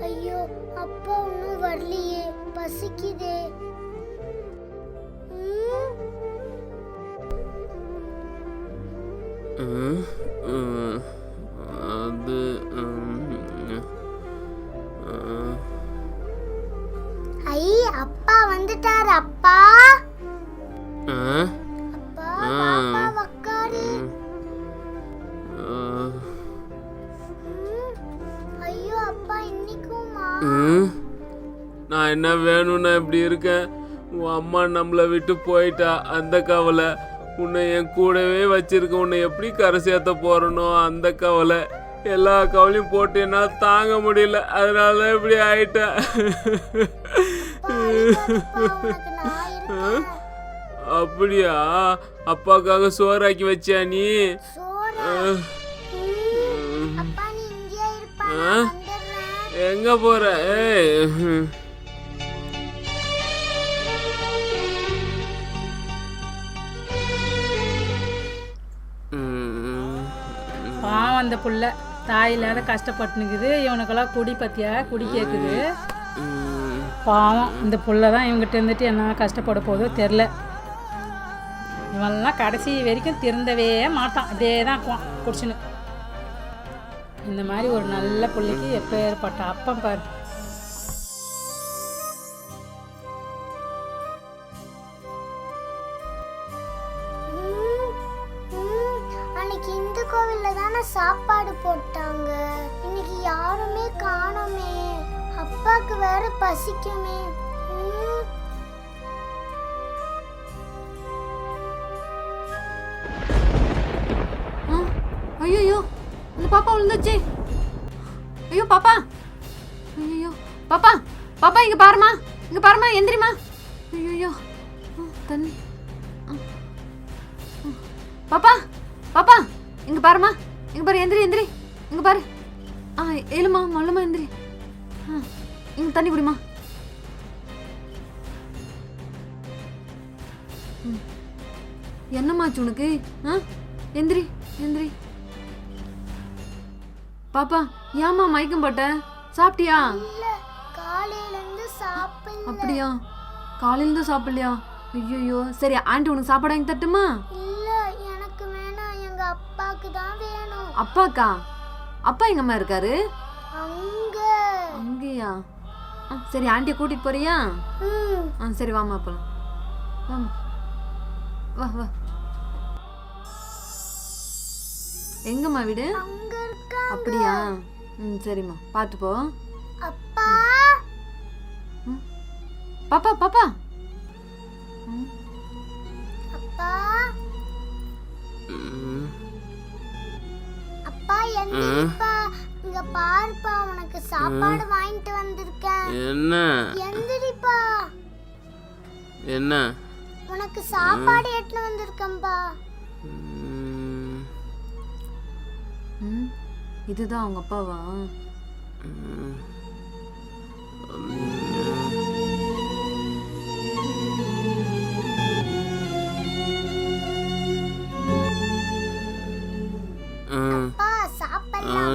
ஐயோ அப்பா இன்னும் வரலையே. பசிக்குதே. அது ஐ அப்பா வந்துட்டார் அப்பா. ஆ, என்ன வேணும்னா இப்படி இருக்கேன் உன் அம்மா நம்மளை விட்டு போயிட்டா அந்த கவலை. உன்னை என் கூடவே வச்சிருக்க உன்னை எப்படி கரை சேர்த்த போறனோ அந்த கவலை. எல்லா கவலையும் போட்டு என்னால் தாங்க முடியல. அதனால தான் இப்படி ஆயிட்டேன். அப்படியா? அப்பாக்காக சோறாக்கி வச்சியா நீ? எங்க போற? ஏய். பாவம் அந்த புள்ள. தாய் இல்லாத கஷ்டப்பட்டுனுக்குது. இவனுக்கெல்லாம் குடி பத்தியா? குடி கேட்குது பாவம். இந்த புள்ள தான் இவங்ககிட்ட இருந்துட்டு என்ன கஷ்டப்பட போதோ தெரில. இவன்லாம் கடைசி வரைக்கும் திருந்தவே மாட்டான். அப்படியே தான் இருக்குவான் குடிச்சுன்னு. இந்த மாதிரி ஒரு நல்ல பிள்ளைக்கு எப்போ ஏற்பட்ட அப்பம் பாரு. அன்னைக்கு கோவில்ல தானே சாப்பாடு போட்டாங்க. இன்னைக்கு யாருமே காணோமே. அப்பாக்கு வேற பசிக்குமே. ம், ஐயோ அந்த பாப்பா விழுந்துச்சு ஐயோ பாப்பா. ஐயோ பாப்பா பாப்பா இங்க பாருமா இங்க பாருமா எந்திரிமா ஐயோ தண்ணி. பாப்பா பாப்பா. இங்க பாருமா இங்க பாரு எந்திரி எந்திரி. இங்க பாரு. ஆ ஏழுமா மல்லுமா எந்திரி. ஆ இங்க தண்ணி குடிமா. என்னம்மாச்சு உனக்கு? ஆ எந்திரி எந்திரி. பாப்பா ஏம்மா மயக்கம் போட்ட? சாப்பிட்டியா? அப்படியா? காலையில தான் சாப்பிடலையா? ஐயோ சரி ஆண்டி உனக்கு சாப்பாடு வாங்கி தட்டுமா அப்பாக்கா? அப்பா எங்கம்மா இருக்காரு? அங்க. அங்கேயா? ஆ, சரி ஆண்டியை கூட்டிட்டு போறியா? ம். ஆ சரி வாமா வாமா வா வா. எங்கம்மா வீடு? அப்படியா? ம் சரிம்மா. பார்த்து போ அப்பா பாப்பா பாப்பா. இங்க பாருப்பா உனக்கு சாப்பாடு வாங்கிட்டு வந்திருக்கேன். என்ன? எந்திரிப்பா. என்ன? உனக்கு சாப்பாடு எடுத்துட்டு வந்திருக்கேன்பா. இதுதான் அவங்க அப்பாவா?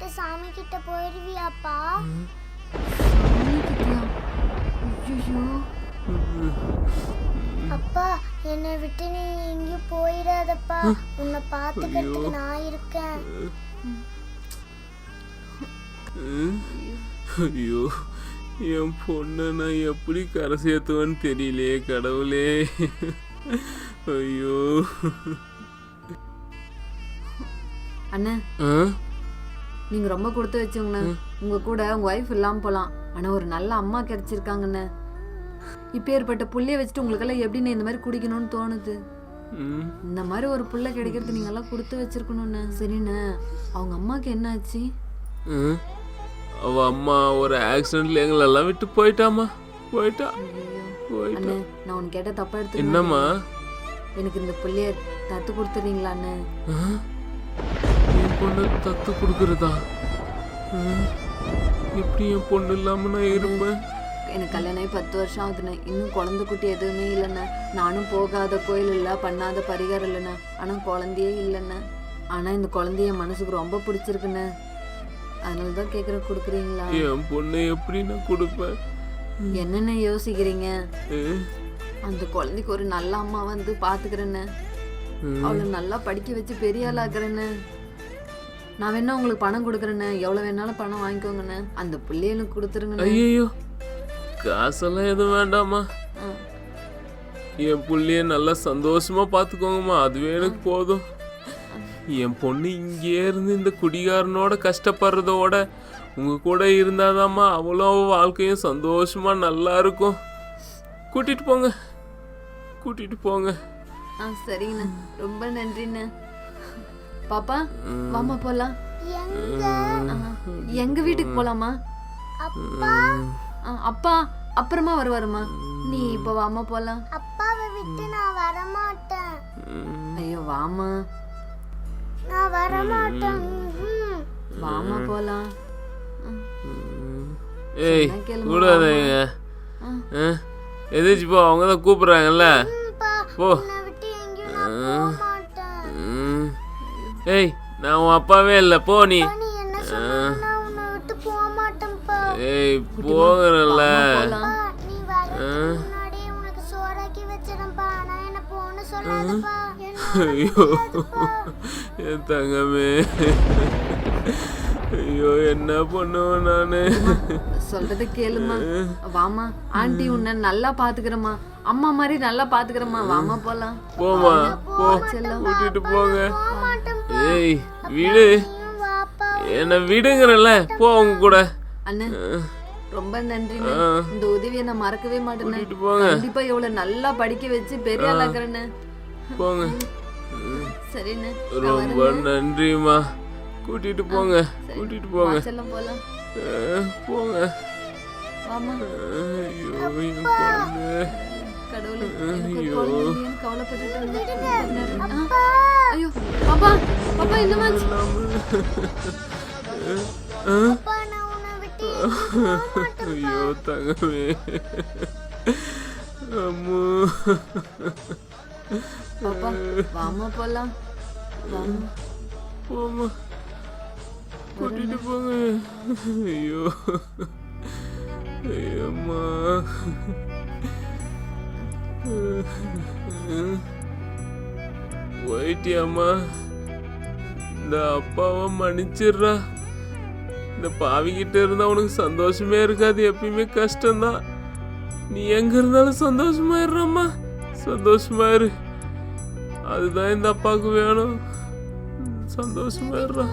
விட்டு சாமி கிட்ட போயிருவியாப்பா? ஐயோ அப்பா என்னை விட்டு நீ எங்கேயும் போயிடாதப்பா. உன்னை பார்த்துக்கிறதுக்கு நான் இருக்கேன். ஐயோ. என் பொண்ணை நான் எப்படி கரை சேர்த்துவேன்னு தெரியலையே கடவுளே. ஐயோ. அண்ணே. ஆ? நீங்க ரொம்ப கொடுத்து வச்சவங்கண்ணே. உங்க கூட உங்க ஒய்ஃப் இல்லாம போலாம். ஆனா ஒரு நல்ல அம்மா கிடைச்சிருக்காங்கண்ணே. இப்பேற்பட்ட புள்ளைய வச்சுட்டு உங்களுக்கெல்லாம் எப்படின்னு இந்த மாதிரி குடிக்கணும்னு தோணுது. இந்த மாதிரி ஒரு புள்ள கிடைக்கிறது நீங்க எல்லாம் கொடுத்து வச்சிருக்கணும்ண்ணே. சரிண்ணே. அவங்க அம்மாக்கு என்ன ஆச்சு? அவ அம்மா ஒரு ஆக்சிடென்ட்ல எங்களெல்லாம் விட்டு போயிட்டாமா போயிட்டா. போயிட்டா. நான் உனக்கு கேட்ட தப்பா எடுத்து என்னம்மா? எனக்கு இந்த பிள்ளைய தத்து கொடுத்துறீங்களா அண்ணே ஆ? என் பொண்ணு தத்து கொடுக்கறதா? எப்படி என் பொண்ணு இல்லாம நான் இருப்பேன் எனக்கு கல்யாணம் பத்து வருஷம் ஆகுதுண்ணே. இன்னும் குழந்தை குட்டி எதுவுமே இல்லைண்ணே. நானும் போகாத கோயில் இல்லை பண்ணாத பரிகாரம் இல்லைண்ணே. ஆனால் குழந்தையே இல்லைண்ணே. ஆனால் இந்த குழந்தைய மனசுக்கு ரொம்ப பிடிச்சிருக்குண்ணே. அதனால தான் கேட்குற கொடுக்குறீங்களா? என் பொண்ணை எப்படி நான் கொடுப்பேன்? என்னென்ன யோசிக்கிறீங்க? அந்த குழந்தைக்கு ஒரு நல்ல அம்மா வந்து பார்த்துக்கிறேண்ணே அவளை நல்லா படிக்க வச்சு பெரிய ஆளாக்குறேண்ணே. நான் வேணா உங்களுக்கு பணம் கொடுக்குறேண்ணே எவ்வளோ வேணாலும் பணம் வாங்கிக்கோங்கண்ணே. அந்த பிள்ளைகளுக்கு கொடுத்துருங்கண்ணே. ஐயோ காசெல்லாம் எதுவும் வேண்டாம்மா. ஆ. என் புள்ளைய நல்லா சந்தோஷமா பார்த்துக்கோங்கம்மா. அதுவே எனக்கு போதும். என் பொண்ணு இங்கேயே இருந்து இந்த குடிகாரனோட கஷ்டப்படுறதோட உங்க கூட இருந்தாதாம்மா அவளும் அவ வாழ்க்கையும் சந்தோஷமா நல்லா இருக்கும். கூட்டிட்டு போங்க. கூட்டிட்டு போங்க. ஆ சரிங்கண்ணே. ரொம்ப நன்றிண்ணே. பாப்பா வாமா போலாம். எங்க? வீட்டுக்கு போலாமா? அப்பா? அப்புறமா வருவாருமா நீ இப்போ வாமா போலாம். அப்பாவை விட்டு நான் வரமாட்டேன். ஐயோ வாமா நான் வரமாட்டேன். ம்ஹும். வாமா போலாம். ஏய் கூடாதீங்க. எதிர்ச்சி போ அவங்க தான் கூப்பிடுறாங்கல்ல போ. ஏய் நான் உன் அப்பாவே இல்லை போ நீ. அப்பா, நீ என்ன சொன்னாலும் நான் உன்னை விட்டு போக மாட்டேன்ப்பா. ஏய் ஐயோ. என் தங்கமே. ஐயோ என்ன பண்ணுவேன் நானு? சொல்றத கேளுமா வாமா ஆண்டி உன்னை நல்லா பாத்துக்கிறமா அம்மா மாதிரி நல்லா பாத்துக்கிறமா வாமா போலாம். போமா போ. கூட்டிட்டு போங்க. ஏய் விடு. என்னை விடுங்கிறல்ல போ அவங்க கூட. அண்ணன் ரொம்ப நன்றிண்ணே. ஆ. இந்த உதவியை நான் மறக்கவே மாட்டேனே கண்டிப்பா இவ்வளவு நல்லா படிக்க வச்சு பெரிய ஆளாக்குறேன்னு போங்க. சரிண்ணே ரொம்ப நன்றிம்மா. கூட்டிட்டு போங்க. கூட்டிட்டு போங்க. செல்லம் போலாம். போங்க. ஐயோ கடவுளே ஐயோ. கவலைப்பட்டுட்டு இருந்தேன். ஐயோ பாப்பா பாப்பா என்னமாச்சு ஐயோ தங்கமே. அம்மு. பாப்பா வாமா போலாம். வாமா போமா கூட்டிட்டு போங்க. ஐயோ. ஐயம்மா போயிட்டியாம்மா இந்த அப்பாவை மன்னிச்சிடுறா. இந்த பாவிக்கிட்ட இருந்தா உனக்கு சந்தோஷமே இருக்காது எப்பயுமே கஷ்டம்தான். நீ எங்க இருந்தாலும் சந்தோஷமா இருறம்மா. சந்தோஷமா இரு. அதுதான் இந்த அப்பாவுக்கு வேணும். சந்தோஷமா இருறா.